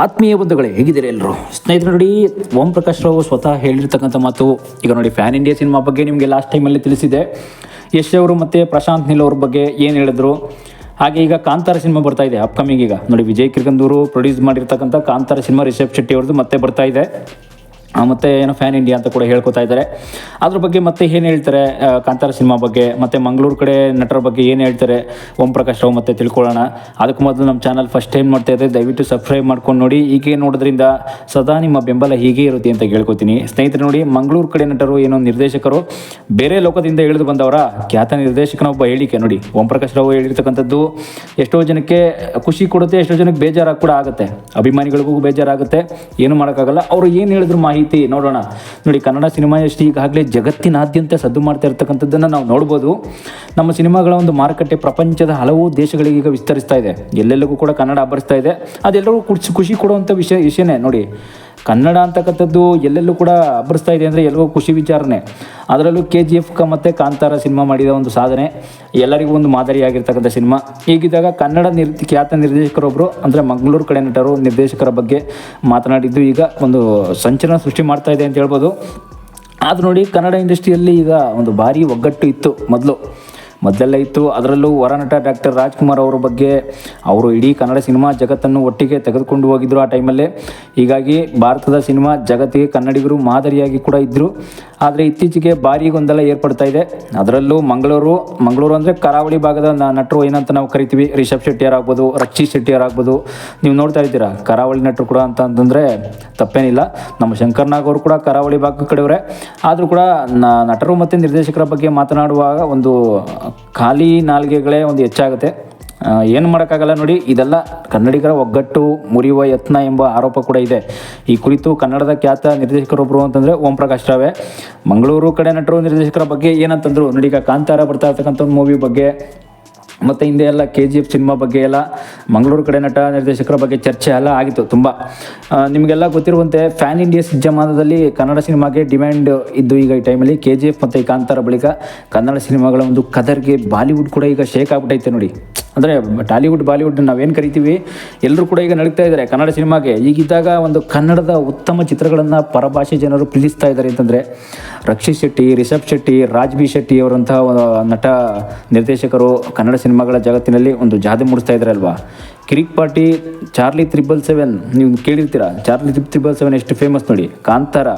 ಆತ್ಮೀಯ ಬಂಧುಗಳೇ, ಹೇಗಿದ್ದೀರಿ ಎಲ್ಲರೂ? ಸ್ನೇಹಿತರು ನೋಡಿ ಓಂ ಪ್ರಕಾಶ್ ರಾವ್ ಸ್ವತಃ ಹೇಳಿರ್ತಕ್ಕಂಥ ಮಾತು, ಈಗ ನೋಡಿ ಫ್ಯಾನ್ ಇಂಡಿಯಾ ಸಿನಿಮಾ ಬಗ್ಗೆ ನಿಮಗೆ ಲಾಸ್ಟ್ ಟೈಮಲ್ಲಿ ತಿಳಿಸಿದೆ ಯಶ್ ಅವರು ಮತ್ತು ಪ್ರಶಾಂತ್ ನಿಲ್ ಅವ್ರ ಬಗ್ಗೆ ಏನು ಹೇಳಿದ್ರು? ಹಾಗೆ ಈಗ ಕಾಂತಾರ ಸಿನಿಮಾ ಬರ್ತಾ ಇದೆ ಅಪ್ಕಮಿಂಗ್ ಈಗ. ನೋಡಿ, ವಿಜಯ್ ಕಿರ್ಗಂದೂರು ಪ್ರೊಡ್ಯೂಸ್ ಮಾಡಿರ್ತಕ್ಕಂಥ ಕಾಂತಾರ ಸಿನಿಮಾ ರಿಷಬ್ ಶೆಟ್ಟಿ ಅವ್ರದ್ದು ಮತ್ತೆ ಬರ್ತಾ ಇದೆ. ಮತ್ತೆ ಏನೋ ಫ್ಯಾನ್ ಇಂಡಿಯಾ ಅಂತ ಕೂಡ ಹೇಳ್ಕೊತಾ ಇದ್ದಾರೆ. ಅದ್ರ ಬಗ್ಗೆ ಮತ್ತೆ ಏನು ಹೇಳ್ತಾರೆ ಕಾಂತಾರ ಸಿನಿಮಾ ಬಗ್ಗೆ, ಮತ್ತೆ ಮಂಗಳೂರು ಕಡೆ ನಟರ ಬಗ್ಗೆ ಏನು ಹೇಳ್ತಾರೆ, ಓಂ ಪ್ರಕಾಶ್ ರಾವ್ ಮತ್ತೆ ತಿಳ್ಕೊಳ್ಳೋಣ. ಅದಕ್ಕೆ ಮೊದಲು ನಮ್ಮ ಚಾನಲ್ ಫಸ್ಟ್ ಟೈಮ್ ನೋಡ್ತಾ ಇದ್ದರೆ ದಯವಿಟ್ಟು ಸಬ್ಸ್ಕ್ರೈಬ್ ಮಾಡ್ಕೊಂಡು ನೋಡಿ. ಹೀಗೆ ನೋಡೋದ್ರಿಂದ ಸದಾ ನಿಮ್ಮ ಬೆಂಬಲ ಹೀಗೆ ಇರುತ್ತೆ ಅಂತ ಕೇಳ್ಕೊತೀನಿ ಸ್ನೇಹಿತರೆ ನೋಡಿ, ಮಂಗಳೂರು ಕಡೆ ನಟರು ಏನೋ ನಿರ್ದೇಶಕರು, ಬೇರೆ ಲೋಕದಿಂದ ಇಳಿದು ಬಂದವರ ಖ್ಯಾತ ನಿರ್ದೇಶಕನ ಒಬ್ಬ ಹೇಳಿಕೆ ನೋಡಿ. ಓಂ ಪ್ರಕಾಶ್ ರಾವ್ ಹೇಳಿರ್ತಕ್ಕಂಥದ್ದು, ಎಷ್ಟೋ ಜನಕ್ಕೆ ಖುಷಿ ಕೊಡುತ್ತೆ, ಎಷ್ಟೋ ಜನಕ್ಕೆ ಬೇಜಾರಾಗಿ ಕೂಡ ಆಗುತ್ತೆ. ಅಭಿಮಾನಿಗಳಿಗೂ ಬೇಜಾರಾಗುತ್ತೆ. ಏನು ಮಾಡೋಕ್ಕಾಗಲ್ಲ. ಅವರು ಏನು ಹೇಳಿದ್ರು ಮಾಹಿತಿ ನೋಡೋಣ. ನೋಡಿ, ಕನ್ನಡ ಸಿನಿಮಾ ಎಷ್ಟು ಈಗಾಗಲೇ ಜಗತ್ತಿನಾದ್ಯಂತ ಸದ್ದು ಮಾಡ್ತಾ ಇರ್ತಕ್ಕಂಥದ್ದನ್ನು ನಾವು ನೋಡ್ಬೋದು. ನಮ್ಮ ಸಿನಿಮಾಗಳ ಒಂದು ಮಾರುಕಟ್ಟೆ ಪ್ರಪಂಚದ ಹಲವು ದೇಶಗಳಿಗೆ ಈಗ ವಿಸ್ತರಿಸ್ತಾ ಇದೆ. ಎಲ್ಲೆಲ್ಲಿಗೂ ಕೂಡ ಕನ್ನಡ ಅಬ್ಬರಿಸ್ತಾ ಇದೆ. ಅದೆಲ್ಲರಿಗೂ ಖುಷಿ ಖುಷಿ ಕೊಡುವಂಥ ವಿಷಯ ವಿಷಯನೇ. ನೋಡಿ ಕನ್ನಡ ಅಂತಕ್ಕಂಥದ್ದು ಎಲ್ಲೆಲ್ಲೂ ಕೂಡ ಅಬ್ಬರಿಸ್ತಾ ಇದೆ ಅಂದರೆ ಎಲ್ಲರಿಗೂ ಖುಷಿ ವಿಚಾರನೆ. ಅದರಲ್ಲೂ ಕೆ ಜಿ ಎಫ್ ಕ ಮತ್ತು ಕಾಂತಾರ ಸಿನಿಮಾ ಮಾಡಿದ ಒಂದು ಸಾಧನೆ. ಎಲ್ಲರಿಗೂ ಒಂದು ಮಾದರಿಯಾಗಿರ್ತಕ್ಕಂಥ ಸಿನಿಮಾ. ಹೀಗಿದ್ದಾಗ ಕನ್ನಡ ನಿರ್ ಖ್ಯಾತ ನಿರ್ದೇಶಕರೊಬ್ಬರು ಅಂದರೆ ಮಂಗಳೂರು ಕಡೆ ನಟರು, ನಿರ್ದೇಶಕರ ಬಗ್ಗೆ ಮಾತನಾಡಿದ್ದು ಈಗ ಒಂದು ಸಂಚಲನ ಸೃಷ್ಟಿ ಮಾಡ್ತಾ ಇದೆ ಅಂತ ಹೇಳ್ಬೋದು. ಆದರೂ ನೋಡಿ ಕನ್ನಡ ಇಂಡಸ್ಟ್ರಿಯಲ್ಲಿ ಈಗ ಒಂದು ಭಾರಿ ಒಗ್ಗಟ್ಟು ಇತ್ತು ಮೊದಲು. ಮೊದಲೆಲ್ಲ ಇತ್ತು. ಅದರಲ್ಲೂ ವರನಟ ಡಾಕ್ಟರ್ ರಾಜ್ಕುಮಾರ್ ಅವರ ಬಗ್ಗೆ ಅವರು ಇಡೀ ಕನ್ನಡ ಸಿನಿಮಾ ಜಗತ್ತನ್ನು ಒಟ್ಟಿಗೆ ತೆಗೆದುಕೊಂಡು ಹೋಗಿದ್ರು ಆ ಟೈಮಲ್ಲೇ. ಹೀಗಾಗಿ ಭಾರತದ ಸಿನಿಮಾ ಜಗತ್ತಿಗೆ ಕನ್ನಡಿಗರು ಮಾದರಿಯಾಗಿ ಕೂಡ ಇದ್ದರು ಆದರೆ ಇತ್ತೀಚೆಗೆ ಭಾರಿ ಗೊಂದಲ ಏರ್ಪಡ್ತಾ ಇದೆ. ಅದರಲ್ಲೂ ಮಂಗಳೂರು ಮಂಗಳೂರು ಅಂದರೆ ಕರಾವಳಿ ಭಾಗದ ನಟರು ಏನಂತ ನಾವು ಕರಿತೀವಿ. ರಿಷಬ್ ಶೆಟ್ಟಿಯರಾಗ್ಬೋದು, ರಕ್ಷಿ ಶೆಟ್ಟಿಯರಾಗ್ಬೋದು. ನೀವು ನೋಡ್ತಾ ಇದ್ದೀರಾ, ಕರಾವಳಿ ನಟರು ಕೂಡ ಅಂತ ಅಂತಂದರೆ ತಪ್ಪೇನಿಲ್ಲ. ನಮ್ಮ ಶಂಕರ್ ಅವರು ಕೂಡ ಕರಾವಳಿ ಭಾಗದ ಕಡೆಯವರೇ. ಆದರೂ ಕೂಡ ನಟರು ಮತ್ತು ನಿರ್ದೇಶಕರ ಬಗ್ಗೆ ಮಾತನಾಡುವಾಗ ಒಂದು ಖಾಲಿ ನಾಲ್ಗೆಗಳೇ ಒಂದು ಹೆಚ್ಚಾಗುತ್ತೆ. ಏನು ಮಾಡೋಕ್ಕಾಗಲ್ಲ ನೋಡಿ, ಇದೆಲ್ಲ ಕನ್ನಡಿಗರ ಒಗ್ಗಟ್ಟು ಮುರಿಯುವ ಯತ್ನ ಎಂಬ ಆರೋಪ ಕೂಡ ಇದೆ. ಈ ಕುರಿತು ಕನ್ನಡದ ಖ್ಯಾತ ನಿರ್ದೇಶಕರೊಬ್ಬರು ಅಂತಂದರೆ ಓಂ ಪ್ರಕಾಶ್ ರಾವೆ. ಮಂಗಳೂರು ಕಡೆ ನಟರು ನಿರ್ದೇಶಕರ ಬಗ್ಗೆ ಏನಂತಂದರು, ನೋಡಿ ಕಾಂತಾರ ಬರ್ತಾ ಇರ್ತಕ್ಕಂಥ ಒಂದು ಮೂವಿ ಬಗ್ಗೆ ಮತ್ತು ಹಿಂದೆ ಎಲ್ಲ ಕೆ ಜಿ ಎಫ್ ಸಿನಿಮಾ ಬಗ್ಗೆ ಎಲ್ಲ, ಮಂಗಳೂರು ಕಡೆ ನಟ ನಿರ್ದೇಶಕರ ಬಗ್ಗೆ ಚರ್ಚೆ ಎಲ್ಲ ಆಗಿತ್ತು ತುಂಬ. ನಿಮಗೆಲ್ಲ ಗೊತ್ತಿರುವಂತೆ ಫ್ಯಾನ್ ಇಂಡಿಯಾ ಜಮಾನದಲ್ಲಿ ಕನ್ನಡ ಸಿನಿಮಾಗೆ ಡಿಮ್ಯಾಂಡ್ ಇದ್ದು ಈಗ ಈ ಟೈಮಲ್ಲಿ ಕೆ ಜಿ ಎಫ್ ಮತ್ತು ಈ ಕಾಂತಾರ ಬಳಿಕ ಕನ್ನಡ ಸಿನಿಮಾಗಳ ಒಂದು ಕದರ್ಗೆ ಬಾಲಿವುಡ್ ಕೂಡ ಈಗ ಶೇಕ್ ಆಗ್ಬಿಟ್ಟೈತೆ ನೋಡಿ. ಅಂದರೆ ಟಾಲಿವುಡ್ ಬಾಲಿವುಡ್ ನಾವೇನು ಕರಿತೀವಿ ಎಲ್ಲರೂ ಕೂಡ ಈಗ ನಡೀತಾ ಇದ್ದಾರೆ ಕನ್ನಡ ಸಿನಿಮಾಗೆ. ಈಗಿದ್ದಾಗ ಒಂದು ಕನ್ನಡದ ಉತ್ತಮ ಚಿತ್ರಗಳನ್ನು ಪರಭಾಷೆ ಜನರು ಪ್ರೀತಿಸ್ತಾ ಇದ್ದಾರೆ ಅಂತಂದರೆ ರಕ್ಷಿತ್ ಶೆಟ್ಟಿ, ರಿಷಬ್ ಶೆಟ್ಟಿ ರಾಜ್ ಬಿ ಶೆಟ್ಟಿ ಅವರಂತಹ ನಟ ನಿರ್ದೇಶಕರು ಕನ್ನಡ ಸಿನಿಮಾಗಳ ಜಗತ್ತಿನಲ್ಲಿ ಒಂದು ಜಾದೆ ಮೂಡಿಸ್ತಾ ಇದ್ದಾರೆ ಅಲ್ವಾ Kirik Party, Charlie triple seven, ನೀವು ಕೇಳಿರ್ತೀರಾ? ಚಾರ್ಲಿ ತ್ರಿಬಲ್ ಸೆವೆನ್ ಎಷ್ಟು ಫೇಮಸ್ ನೋಡಿ. ಕಾಂತಾರ,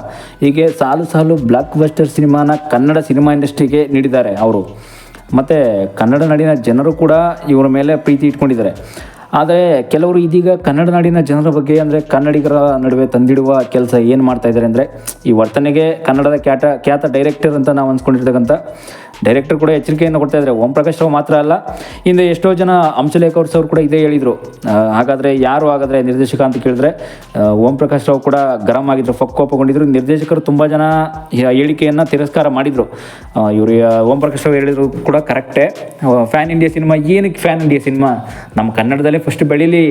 ಹೀಗೆ ಸಾಲು ಸಾಲು ಬ್ಲಾಕ್ ಬಸ್ಟರ್ ಸಿನಿಮಾನ ಕನ್ನಡ ಸಿನಿಮಾ ಇಂಡಸ್ಟ್ರಿಗೆ ನೀಡಿದ್ದಾರೆ ಅವರು. ಮತ್ತು ಕನ್ನಡ ನಾಡಿನ ಜನರು ಕೂಡ ಇವರ ಮೇಲೆ ಪ್ರೀತಿ ಇಟ್ಕೊಂಡಿದ್ದಾರೆ. ಆದರೆ ಕೆಲವರು ಇದೀಗ ಕನ್ನಡ ನಾಡಿನ ಜನರ ಬಗ್ಗೆ ಅಂದರೆ ಕನ್ನಡಿಗರ ನಡುವೆ ತಂದಿಡುವ ಕೆಲಸ ಏನು ಮಾಡ್ತಾ ಇದ್ದಾರೆ ಅಂದರೆ ಈ ವರ್ತನೆಗೆ ಕನ್ನಡದ ಖ್ಯಾತ ಖ್ಯಾತ ಡೈರೆಕ್ಟರ್ ಅಂತ ನಾವು ಅನ್ಸ್ಕೊಂಡಿರ್ತಕ್ಕಂಥ ಡೈರೆಕ್ಟರ್ ಕೂಡ ಎಚ್ಚರಿಕೆಯನ್ನು ಕೊಡ್ತಾ ಇದ್ದಾರೆ. ಓಂ ಪ್ರಕಾಶ್ ರಾವ್ ಮಾತ್ರ ಅಲ್ಲ, ಹಿಂದೆ ಎಷ್ಟೋ ಜನ ಹಂಸಲೇಖ ಅವ್ರು ಕೂಡ ಇದೇ ಹೇಳಿದರು. ಹಾಗಾದರೆ ಯಾರು ಹಾಗಾದರೆ ನಿರ್ದೇಶಕ ಅಂತ ಕೇಳಿದ್ರೆ ಓಂ ಪ್ರಕಾಶ್ ರಾವ್ ಕೂಡ ಗರಂ ಆಗಿದ್ರು ಕೋಪಗೊಂಡಿದ್ರು. ನಿರ್ದೇಶಕರು ತುಂಬ ಜನ ಹೇಳಿಕೆಯನ್ನು ತಿರಸ್ಕಾರ ಮಾಡಿದರು. ಇವರು ಓಂ ಪ್ರಕಾಶ್ ರಾವ್ ಹೇಳಿದ್ರು ಕೂಡ ಕರೆಕ್ಟೇ. ಫ್ಯಾನ್ ಇಂಡಿಯಾ ಸಿನಿಮಾ, ಏನಕ್ಕೆ ಫ್ಯಾನ್ ಇಂಡಿಯಾ ಸಿನಿಮಾ? ನಮ್ಮ ಕನ್ನಡದಲ್ಲೇ ಫಸ್ಟ್ ಬೆಳೀಲಿ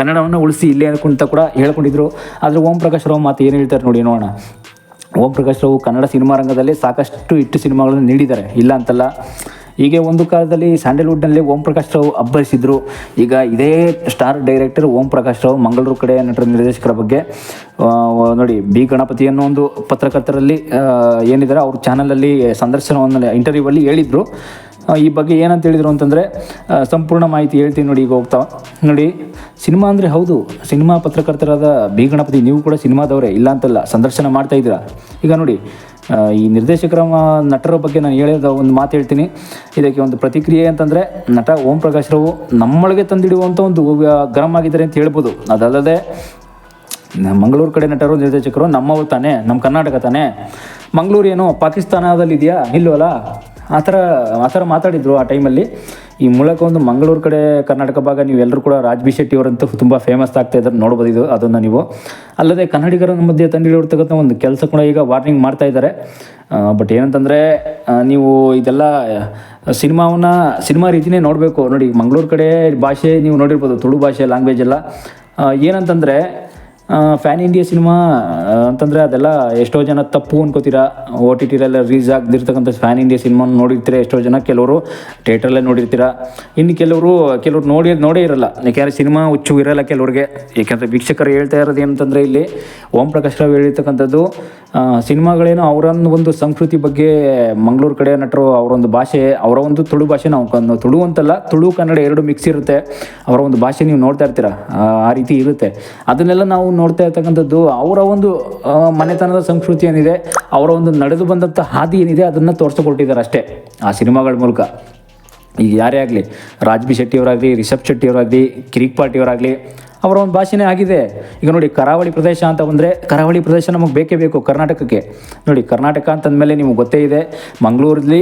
ಕನ್ನಡವನ್ನು ಉಳಿಸಿ ಇಲ್ಲೇ ಅಂತ ಕೂಡ ಹೇಳ್ಕೊಂಡಿದ್ರು. ಆದರೆ ಓಂ ಪ್ರಕಾಶ್ ರಾವ್ ಮಾತು ಏನು ಹೇಳ್ತಾರೆ ನೋಡಿ ನೋಡೋಣ. ಓಂ ಪ್ರಕಾಶ್ ರಾವ್ ಕನ್ನಡ ಸಿನಿಮಾ ರಂಗದಲ್ಲಿ ಸಾಕಷ್ಟು ಇಟ್ಟು ಸಿನಿಮಾಗಳನ್ನು ನೀಡಿದ್ದಾರೆ. ಇಲ್ಲ ಅಂತಲ್ಲ. ಹೀಗೆ ಒಂದು ಕಾಲದಲ್ಲಿ ಸ್ಯಾಂಡಲ್ವುಡ್ನಲ್ಲಿ ಓಂ ಪ್ರಕಾಶ್ ರಾವ್ ಅಬ್ಬರಿಸಿದ್ರು. ಈಗ ಇದೇ ಸ್ಟಾರ್ ಡೈರೆಕ್ಟರ್ ಓಂ ಪ್ರಕಾಶ್ ರಾವ್ ಮಂಗಳೂರು ಕಡೆ ನಟರ ನಿರ್ದೇಶಕರ ಬಗ್ಗೆ ನೋಡಿ, ಬಿ ಗಣಪತಿ ಅನ್ನೋ ಒಂದು ಪತ್ರಕರ್ತರಲ್ಲಿ ಏನಿದ್ದಾರೆ, ಅವ್ರ ಚಾನಲಲ್ಲಿ ಸಂದರ್ಶನವನ್ನು ಇಂಟರ್ವ್ಯೂವಲ್ಲಿ ಹೇಳಿದರು. ಈ ಬಗ್ಗೆ ಏನಂತ ಹೇಳಿದರು ಅಂತಂದರೆ ಸಂಪೂರ್ಣ ಮಾಹಿತಿ ಹೇಳ್ತೀನಿ ನೋಡಿ, ಈಗ ಹೋಗ್ತಾ. ನೋಡಿ, ಸಿನಿಮಾ ಅಂದರೆ ಹೌದು. ಸಿನಿಮಾ ಪತ್ರಕರ್ತರಾದ ಬಿ ಗಣಪತಿ, ನೀವು ಕೂಡ ಸಿನಿಮಾದವರೇ, ಇಲ್ಲ ಅಂತಲ್ಲ, ಸಂದರ್ಶನ ಮಾಡ್ತಾ ಇದ್ದೀರಾ? ಈಗ ನೋಡಿ ಈ ನಿರ್ದೇಶಕರ ನಟರ ಬಗ್ಗೆ ನಾನು ಹೇಳಿದ ಒಂದು ಮಾತು ಹೇಳ್ತೀನಿ. ಇದಕ್ಕೆ ಒಂದು ಪ್ರತಿಕ್ರಿಯೆ ಅಂತಂದರೆ, ನಟ ಓಂ ಪ್ರಕಾಶ್ ರಾವು ನಮ್ಮೊಳಗೆ ತಂದಿಡುವಂಥ ಒಂದು ಗರಂ ಆಗಿದ್ದಾರೆ ಅಂತ ಹೇಳ್ಬೋದು. ಅದಲ್ಲದೆ, ಮಂಗಳೂರು ಕಡೆ ನಟರು, ನಿರ್ದೇಶಕರು, ನಮ್ಮವರು ತಾನೇ ನಮ್ಮ ಕರ್ನಾಟಕ ತಾನೇ. ಮಂಗಳೂರು ಏನು ಪಾಕಿಸ್ತಾನದಲ್ಲಿದೆಯಾ? ಇಲ್ವಲ್ಲ? ಆ ಥರ ಆ ಥರ ಮಾತಾಡಿದ್ರು ಆ ಟೈಮಲ್ಲಿ. ಈ ಮೂಲಕ ಒಂದು ಮಂಗಳೂರು ಕಡೆ ಕರ್ನಾಟಕ ಭಾಗ ನೀವೆಲ್ಲರೂ ಕೂಡ ರಾಜ್ಬಿ ಶೆಟ್ಟಿ ಅವರಂತೂ ತುಂಬ ಫೇಮಸ್ ಆಗ್ತಾ ಇದ್ದಾರೆ ನೋಡ್ಬೋದು ಇದು ಅದನ್ನು ನೀವು. ಅಲ್ಲದೆ ಕನ್ನಡಿಗರ ಮಧ್ಯೆ ತಂದಿಡಿರ್ತಕ್ಕಂಥ ಒಂದು ಕೆಲಸ ಕೂಡ ಈಗ ವಾರ್ನಿಂಗ್ ಮಾಡ್ತಾ ಇದ್ದಾರೆ. ಬಟ್ ಏನಂತಂದರೆ ನೀವು ಇದೆಲ್ಲ ಸಿನಿಮಾವನ್ನ, ಸಿನಿಮಾ ರೀತಿನೇ ನೋಡಬೇಕು. ನೋಡಿ, ಮಂಗಳೂರು ಕಡೆ ಭಾಷೆ ನೀವು ನೋಡಿರ್ಬೋದು, ತುಳು ಭಾಷೆ ಲ್ಯಾಂಗ್ವೇಜ್ ಎಲ್ಲ. ಏನಂತಂದರೆ ಫ್ಯಾನ್ ಇಂಡಿಯಾ ಸಿನಿಮಾ ಅಂತಂದರೆ ಅದೆಲ್ಲ ಎಷ್ಟೋ ಜನ ತಪ್ಪು ಅನ್ಕೋತೀರಾ. ಒ ಟಿ ಟಿಲೆಲ್ಲ ರಿಲೀಸ್ ಆಗದಿರ್ತಕ್ಕಂಥ ಫ್ಯಾನ್ ಇಂಡಿಯಾ ಸಿನಿಮಾ ನೋಡಿರ್ತೀರ ಎಷ್ಟೋ ಜನ ಕೆಲವರು ಥಿಯೇಟ್ರಲ್ಲೇ ನೋಡಿರ್ತೀರ. ಇನ್ನು ಕೆಲವರು ಕೆಲವರು ನೋಡಿ, ನೋಡೇ ಇರಲ್ಲ. ಯಾಕೆಂದರೆ ಸಿನಿಮಾ ಹುಚ್ಚು ಇರಲ್ಲ ಕೆಲವ್ರಿಗೆ. ಏಕೆಂದರೆ ವೀಕ್ಷಕರು ಹೇಳ್ತಾ ಇರೋದು ಏನಂತಂದರೆ ಇಲ್ಲಿ ಓಂ ಪ್ರಕಾಶ್ ರಾವ್ ಹೇಳಿರ್ತಕ್ಕಂಥದ್ದು ಸಿನಿಮಾಗಳೇನೋ ಅವರೊಂದು ಒಂದು ಸಂಸ್ಕೃತಿ ಬಗ್ಗೆ ಮಂಗಳೂರು ಕಡೆ ನಟರು ಅವರೊಂದು ಭಾಷೆ, ಅವರ ಒಂದು ತುಳು ಭಾಷೆ ನಾವು ತುಳು ಅಂತಲ್ಲ, ತುಳು ಕನ್ನಡ ಎರಡು ಮಿಕ್ಸ್ ಇರುತ್ತೆ. ಅವರ ಒಂದು ಭಾಷೆ ನೀವು ನೋಡ್ತಾ ಇರ್ತೀರ. ಆ ರೀತಿ ಇರುತ್ತೆ. ಅದನ್ನೆಲ್ಲ ನಾವು ನೋಡ್ತಾ ಇರ್ತಕ್ಕಂಥದ್ದು, ಅವರ ಒಂದು ಮನೆತನದ ಸಂಸ್ಕೃತಿ ಏನಿದೆ, ಅವರ ಒಂದು ನಡೆದು ಬಂದಂಥ ಹಾದಿ ಏನಿದೆ, ಅದನ್ನು ತೋರಿಸ್ಕೊಟ್ಟಿದ್ದಾರೆ ಅಷ್ಟೇ, ಆ ಸಿನಿಮಾಗಳ ಮೂಲಕ. ಈಗ ಯಾರೇ ಆಗಲಿ ರಾಜ್ ಬಿ ಶೆಟ್ಟಿಯವರಾಗಲಿ, ರಿಷಬ್ ಶೆಟ್ಟಿಯವರಾಗಲಿ ಕಿರಿಕ್ ಪಾರ್ಟಿಯವರಾಗಲಿ ಅವರ ಒಂದು ಭಾಷೆನೇ ಆಗಿದೆ. ಈಗ ನೋಡಿ ಕರಾವಳಿ ಪ್ರದೇಶ ಅಂತ ಬಂದರೆ ಕರಾವಳಿ ಪ್ರದೇಶ ನಮಗೆ ಬೇಕೇ ಬೇಕು ಕರ್ನಾಟಕಕ್ಕೆ. ನೋಡಿ ಕರ್ನಾಟಕ ಅಂತಂದಮೇಲೆ ನಿಮಗೆ ಗೊತ್ತೇ ಇದೆ, ಮಂಗಳೂರಲ್ಲಿ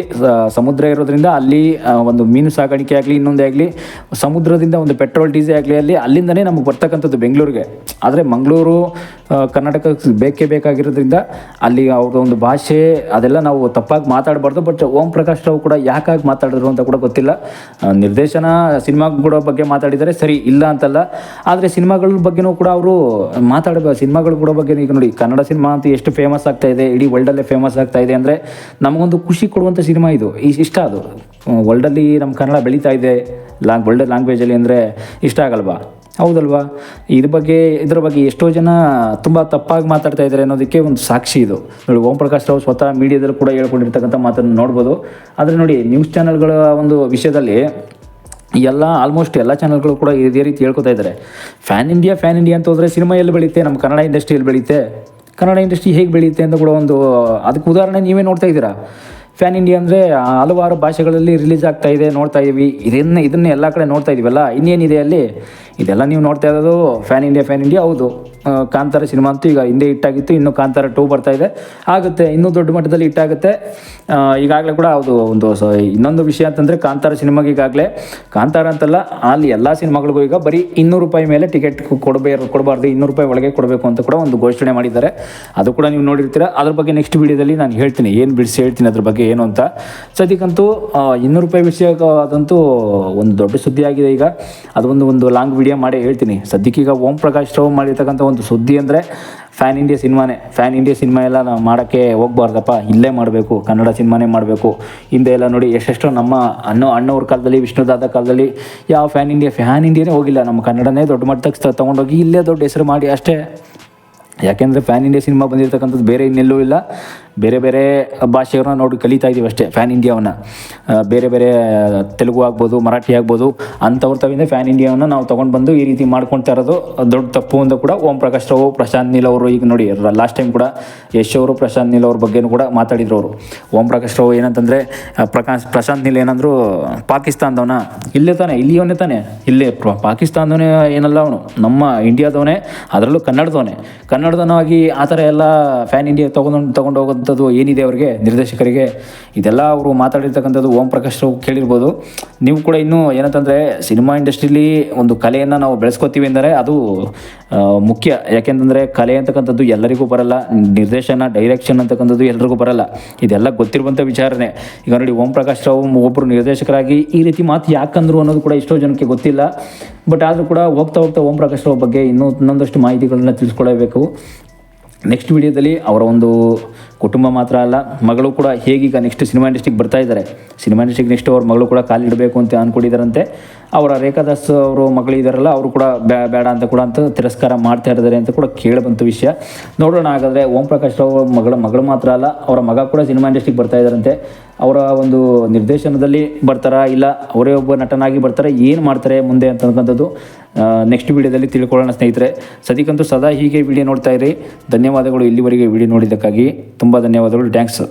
ಸಮುದ್ರ ಇರೋದ್ರಿಂದ ಅಲ್ಲಿ ಒಂದು ಮೀನು ಸಾಗಾಣಿಕೆ ಆಗಲಿ, ಇನ್ನೊಂದೇ ಆಗಲಿ, ಸಮುದ್ರದಿಂದ ಒಂದು ಪೆಟ್ರೋಲ್ ಡೀಸೆ ಆಗಲಿ, ಅಲ್ಲಿ, ಅಲ್ಲಿಂದನೇ ನಮಗೆ ಬರ್ತಕ್ಕಂಥದ್ದು ಬೆಂಗಳೂರಿಗೆ. ಆದರೆ ಮಂಗಳೂರು ಕರ್ನಾಟಕಕ್ಕೆ ಬೇಕೇ ಬೇಕಾಗಿರೋದ್ರಿಂದ ಅಲ್ಲಿ ಅವ್ರ ಒಂದು ಭಾಷೆ, ಅದೆಲ್ಲ ನಾವು ತಪ್ಪಾಗಿ ಮಾತಾಡಬಾರ್ದು, ಬಟ್ ಓಂ ಪ್ರಕಾಶ್ ರಾವ್ ಕೂಡ ಯಾಕಾಗಿ ಮಾತಾಡಿದ್ರು ಅಂತ ಕೂಡ ಗೊತ್ತಿಲ್ಲ. ನಿರ್ದೇಶನ ಕೂಡ ಬಗ್ಗೆ ಮಾತಾಡಿದರೆ ಸರಿ, ಇಲ್ಲ ಅಂತಲ್ಲ. ಆದರೆ ಸಿನಿಮಾಗಳ ಬಗ್ಗೆನೂ ಕೂಡ ಅವರು ಮಾತಾಡಬೇಕು. ಸಿನಿಮಾಗಳ ಕೂಡ ಬಗ್ಗೆ ಈಗ ನೋಡಿ, ಕನ್ನಡ ಸಿನಿಮಾ ಅಂತ ಎಷ್ಟು ಫೇಮಸ್ ಆಗ್ತಾ ಇದೆ, ಇಡೀ ವರ್ಲ್ಡಲ್ಲೇ ಫೇಮಸ್ ಆಗ್ತಾ ಇದೆ ಅಂದರೆ ನಮಗೊಂದು ಖುಷಿ ಕೊಡುವಂಥ ಸಿನಿಮಾ ಇದು. ಇಷ್ಟ ಅದು. ವರ್ಲ್ಡಲ್ಲಿ ನಮ್ಮ ಕನ್ನಡ ಬೆಳೀತಾ ಇದೆ ಲಾಂಗ್ ವರ್ಲ್ಡ್ ಲ್ಯಾಂಗ್ವೇಜಲ್ಲಿ ಅಂದರೆ ಇಷ್ಟ ಆಗಲ್ವಾ? ಹೌದಲ್ವಾ? ಇದ್ರ ಬಗ್ಗೆ ಇದ್ರ ಬಗ್ಗೆ ಎಷ್ಟೋ ಜನ ತುಂಬ ತಪ್ಪಾಗಿ ಮಾತಾಡ್ತಾ ಇದ್ದಾರೆ ಅನ್ನೋದಕ್ಕೆ ಒಂದು ಸಾಕ್ಷಿ ಇದು. ನೋಡಿ, ಓಂ ಪ್ರಕಾಶ್ ರಾವ್ ಸ್ವತಃ ಮೀಡಿಯಾದಲ್ಲಿ ಕೂಡ ಹೇಳ್ಕೊಂಡಿರ್ತಕ್ಕಂಥ ಮಾತನ್ನು ನೋಡ್ಬೋದು. ಆದರೆ ನೋಡಿ ನ್ಯೂಸ್ ಚಾನಲ್ಗಳ ಒಂದು ವಿಷಯದಲ್ಲಿ ಎಲ್ಲ ಆಲ್ಮೋಸ್ಟ್ ಎಲ್ಲ ಚಾನಲ್ಗಳು ಕೂಡ ಇದೇ ರೀತಿ ಹೇಳ್ಕೊತಾ ಇದ್ದಾರೆ. ಫ್ಯಾನ್ ಇಂಡಿಯಾ ಫ್ಯಾನ್ ಇಂಡಿಯಾ ಅಂತ ಹೋದರೆ ಸಿನಿಮಾ ಎಲ್ಲಿ ಬೆಳೆಯುತ್ತೆ ನಮ್ಮ ಕನ್ನಡ ಇಂಡಸ್ಟ್ರಿ ಎಲ್ಲಿ ಬೆಳೆಯುತ್ತೆ ಕನ್ನಡ ಇಂಡಸ್ಟ್ರಿ ಹೇಗೆ ಬೆಳೆಯುತ್ತೆ ಅಂತ ಕೂಡ ಒಂದು, ಅದಕ್ಕೆ ಉದಾಹರಣೆ ನೀವೇ ನೋಡ್ತಾ ಇದ್ದೀರಾ? ಫ್ಯಾನ್ ಇಂಡಿಯಾ ಅಂದರೆ ಹಲವಾರು ಭಾಷೆಗಳಲ್ಲಿ ರಿಲೀಸ್ ಆಗ್ತಾ ಇದೆ, ನೋಡ್ತಾ ಇದೀವಿ. ಇದನ್ನ ಇದನ್ನ ಎಲ್ಲ ಕಡೆ ನೋಡ್ತಾ ಇದೀವಲ್ಲ ಇನ್ನೇನಿದೆ ಅಲ್ಲಿ? ಇದೆಲ್ಲ ನೀವು ನೋಡ್ತಾ ಇರೋದು ಫ್ಯಾನ್ ಇಂಡಿಯಾ ಫ್ಯಾನ್ ಇಂಡಿಯಾ ಹೌದು. ಕಾಂತಾರ ಸಿನಿಮಾ ಅಂತೂ ಈಗ ಹಿಂದೆ ಹಿಟ್ಟಾಗಿತ್ತು, ಇನ್ನು ಕಾಂತಾರ ಟೂ ಬರ್ತಾ ಇದೆ. ಆಗುತ್ತೆ, ಇನ್ನೂ ದೊಡ್ಡ ಮಟ್ಟದಲ್ಲಿ ಹಿಟ್ಟಾಗುತ್ತೆ. ಈಗಾಗಲೇ ಕೂಡ ಅದು ಒಂದು ಇನ್ನೊಂದು ವಿಷಯ ಅಂತಂದರೆ ಕಾಂತಾರ ಸಿನಿಮಾಗೆ ಈಗಾಗಲೇ. ಕಾಂತಾರ ಅಂತಲ್ಲ, ಅಲ್ಲಿ ಎಲ್ಲ ಸಿನಿಮಾಗಳಿಗೂ ಈಗ ಬರೀ ಇನ್ನೂರು ರೂಪಾಯಿ ಮೇಲೆ ಟಿಕೆಟ್ ಕೊಡಬೇ, ಕೊಡಬಾರ್ದು, ಇನ್ನೂರು ರೂಪಾಯಿ ಒಳಗೆ ಕೊಡಬೇಕು ಅಂತ ಕೂಡ ಒಂದು ಘೋಷಣೆ ಮಾಡಿದ್ದಾರೆ. ಅದು ಕೂಡ ನೀವು ನೋಡಿರ್ತೀರ. ಅದ್ರ ಬಗ್ಗೆ ನೆಕ್ಸ್ಟ್ ವಿಡಿಯೋದಲ್ಲಿ ನಾನು ಹೇಳ್ತೀನಿ. ಏನು ಬಿಡಿಸಿ ಹೇಳ್ತೀನಿ ಅದ್ರ ಬಗ್ಗೆ. ಏನು ಅಂತ. ಸದ್ಯಕ್ಕಂತೂ ಇನ್ನೂರು ರೂಪಾಯಿ ವಿಷಯ ಅದಂತೂ ಒಂದು ದೊಡ್ಡ ಸುದ್ದಿ ಆಗಿದೆ ಈಗ. ಅದೊಂದು ಒಂದು ಲಾಂಗ್ ವಿಡಿಯೋ ಮಾಡಿ ಹೇಳ್ತೀನಿ. ಸದ್ಯಕ್ಕೀಗ ಓಂ ಪ್ರಕಾಶ್ ರಾವ್ ಮಾಡಿರ್ತಕ್ಕಂಥ ಒಂದು ಸುದ್ದಿ ಅಂದರೆ ಫ್ಯಾನ್ ಇಂಡಿಯಾ ಸಿನಿಮಾನೇ. ಫ್ಯಾನ್ ಇಂಡಿಯಾ ಸಿನಿಮಾ ಎಲ್ಲ ನಾವು ಮಾಡೋಕ್ಕೆ ಹೋಗ್ಬಾರ್ದಪ್ಪ. ಇಲ್ಲೇ ಮಾಡಬೇಕು, ಕನ್ನಡ ಸಿನಿಮಾನೇ ಮಾಡಬೇಕು. ಹಿಂದೆ ಎಲ್ಲ ನೋಡಿ ಎಷ್ಟೆಷ್ಟೋ ನಮ್ಮ ಅಣ್ಣ, ಅಣ್ಣವ್ರ ಕಾಲದಲ್ಲಿ ವಿಷ್ಣುದಾದ ಕಾಲದಲ್ಲಿ ಯಾವ ಫ್ಯಾನ್ ಇಂಡಿಯಾ, ಫ್ಯಾನ್ ಇಂಡಿಯಾನೇ ಹೋಗಿಲ್ಲ. ನಮ್ಮ ಕನ್ನಡನೇ ದೊಡ್ಡ ಮಟ್ಟಕ್ಕೆ ತೊಗೊಂಡೋಗಿ ಇಲ್ಲೇ ದೊಡ್ಡ ಹೆಸರು ಮಾಡಿ ಅಷ್ಟೇ. ಯಾಕೆಂದರೆ ಫ್ಯಾನ್ ಇಂಡಿಯಾ ಸಿನಿಮಾ ಬಂದಿರತಕ್ಕಂಥದ್ದು ಬೇರೆ ಇನ್ನೆಲ್ಲೂ ಇಲ್ಲ. ಬೇರೆ ಬೇರೆ ಭಾಷೆಯವ್ರನ್ನ ನೋಡಿ ಕಲಿತಾ ಇದ್ದೀವಿ ಅಷ್ಟೇ ಫ್ಯಾನ್ ಇಂಡಿಯಾವನ್ನು ಬೇರೆ ಬೇರೆ ತೆಲುಗು ಆಗ್ಬೋದು, ಮರಾಠಿ ಆಗ್ಬೋದು, ಅಂಥವ್ರ ತವಿಂದ ಫ್ಯಾನ್ ಇಂಡಿಯಾವನ್ನು ನಾವು ತೊಗೊಂಡು ಬಂದು ಈ ರೀತಿ ಮಾಡ್ಕೊತಾ ಇರೋದು ದೊಡ್ಡ ತಪ್ಪು ಅಂತ ಕೂಡ. ಓಂ ಪ್ರಕಾಶ್ ರಾವ್, ಪ್ರಶಾಂತ್ ನೀಲ್ ಅವರು ಈಗ ನೋಡಿ ಲಾಸ್ಟ್ ಟೈಮ್ ಕೂಡ ಯಶ್ ಅವರು, ಪ್ರಶಾಂತ್ ನೀಲ್ ಅವ್ರ ಬಗ್ಗೆನೂ ಕೂಡ ಮಾತಾಡಿದ್ರು ಅವರು. ಓಂ ಪ್ರಕಾಶ್ ರಾವ್ ಏನಂತಂದರೆ ಪ್ರಕಾಶ್, ಪ್ರಶಾಂತ್ ನೀಲ್ ಏನಂದ್ರು ಪಾಕಿಸ್ತಾನದವನ. ಇಲ್ಲೇ ತಾನೆ, ಇಲ್ಲಿಯವನೇ ತಾನೆ. ಇಲ್ಲೇ ಪಾಕಿಸ್ತಾನದವನೇ ಏನಲ್ಲ ಅವನು. ನಮ್ಮ ಇಂಡಿಯಾದವನೇ ಅದರಲ್ಲೂ ಕನ್ನಡದವನೇ. ಕನ್ನಡದವನಾಗಿ ಆ ಥರ ಎಲ್ಲ ಫ್ಯಾನ್ ಇಂಡಿಯಾ ತೊಗೊಂಡು ತೊಗೊಂಡು ಹೋಗೋಂಥದ್ದು ಏನಿದೆ ಅವರಿಗೆ, ನಿರ್ದೇಶಕರಿಗೆ, ಇದೆಲ್ಲ ಅವರು ಮಾತಾಡಿರ್ತಕ್ಕಂಥದ್ದು ಓಂ ಪ್ರಕಾಶ್ ರಾವ್ ಕೇಳಿರ್ಬೋದು. ನೀವು ಕೂಡ ಇನ್ನೂ ಏನಂತಂದರೆ ಸಿನಿಮಾ ಇಂಡಸ್ಟ್ರಿಲಿ ಒಂದು ಕಲೆಯನ್ನು ನಾವು ಬೆಳೆಸ್ಕೋತೀವಿ ಅಂದರೆ ಅದು ಮುಖ್ಯ. ಯಾಕೆಂತಂದರೆ ಕಲೆ ಅಂತಕ್ಕಂಥದ್ದು ಎಲ್ಲರಿಗೂ ಬರಲ್ಲ, ನಿರ್ದೇಶನ, ಡೈರೆಕ್ಷನ್ ಅಂತಕ್ಕಂಥದ್ದು ಎಲ್ಲರಿಗೂ ಬರಲ್ಲ. ಇದೆಲ್ಲ ಗೊತ್ತಿರುವಂಥ ವಿಚಾರನೆ ಈಗ ನೋಡಿ, ಓಂ ಪ್ರಕಾಶ್ ರಾವ್ ಒಬ್ಬರು ನಿರ್ದೇಶಕರಾಗಿ ಈ ರೀತಿ ಮಾತು ಯಾಕಂದ್ರು ಅನ್ನೋದು ಕೂಡ ಎಷ್ಟೋ ಜನಕ್ಕೆ ಗೊತ್ತಿಲ್ಲ. ಬಟ್ ಆದರೂ ಕೂಡ ಹೋಗ್ತಾ ಹೋಗ್ತಾ ಓಂ ಪ್ರಕಾಶ್ ರಾವ್ ಬಗ್ಗೆ ಇನ್ನೂ ಇನ್ನೊಂದಷ್ಟು ಮಾಹಿತಿಗಳನ್ನ ತಿಳಿಸ್ಕೊಳ್ಳಬೇಕು ನೆಕ್ಸ್ಟ್ ವಿಡಿಯೋದಲ್ಲಿ ಅವರ ಒಂದು ಕುಟುಂಬ ಮಾತ್ರ ಅಲ್ಲ, ಮಗಳು ಕೂಡ ಹೇಗೀಗ ನೆಕ್ಸ್ಟ್ ಸಿನಿಮಾ ಇಂಡಸ್ಟ್ರಿಗೆ ಬರ್ತಾ ಇದ್ದಾರೆ. ಸಿನಿಮಾ ಇಂಡಸ್ಟ್ರಿಗೆ ನೆಕ್ಸ್ಟ್ ಅವ್ರ ಮಗಳು ಕೂಡ ಕಾಲಿಡಬೇಕು ಅಂತ ಅಂದ್ಕೊಂಡಿದ್ದಾರಂತೆ ಅವರ ರೇಖಾದಾಸ್ ಅವರು ಮಗಳು ಇದ್ದಾರಲ್ಲ ಅವರು ಕೂಡ ಬ್ಯಾ ಬೇಡ ಅಂತ ಕೂಡ ಅಂತ ತಿರಸ್ಕಾರ ಮಾಡ್ತಾ ಇದ್ದಾರೆ ಅಂತ ಕೂಡ ಕೇಳಿಬಂತ ವಿಷಯ. ನೋಡೋಣ ಹಾಗಾದರೆ ಓಂ ಪ್ರಕಾಶ್ ರಾವ್ ಮಗಳ, ಮಗಳು ಮಾತ್ರ ಅಲ್ಲ, ಅವರ ಮಗ ಕೂಡ ಸಿನಿಮಾ ಇಂಡಸ್ಟ್ರಿಗೆ ಬರ್ತಾ ಇದ್ದಾರಂತೆ. ಅವರ ಒಂದು ನಿರ್ದೇಶನದಲ್ಲಿ ಬರ್ತಾರಾ ಇಲ್ಲ ಅವರೇ ಒಬ್ಬ ನಟನಾಗಿ ಬರ್ತಾರೆ, ಏನು ಮಾಡ್ತಾರೆ ಮುಂದೆ ಅಂತಕ್ಕಂಥದ್ದು ನೆಕ್ಸ್ಟ್ ವಿಡಿಯೋದಲ್ಲಿ ತಿಳ್ಕೊಳ್ಳೋಣ ಸ್ನೇಹಿತರೆ. ಸದ್ಯಕ್ಕಂತೂ ಸದಾ ಹೀಗೆ ವಿಡಿಯೋ ನೋಡ್ತಾ ಇರಿ. ಧನ್ಯವಾದಗಳು ಇಲ್ಲಿವರೆಗೆ ವಿಡಿಯೋ ನೋಡಿದ್ದಕ್ಕಾಗಿ. ತುಂಬ ಧನ್ಯವಾದಗಳು. ಥ್ಯಾಂಕ್ಸ್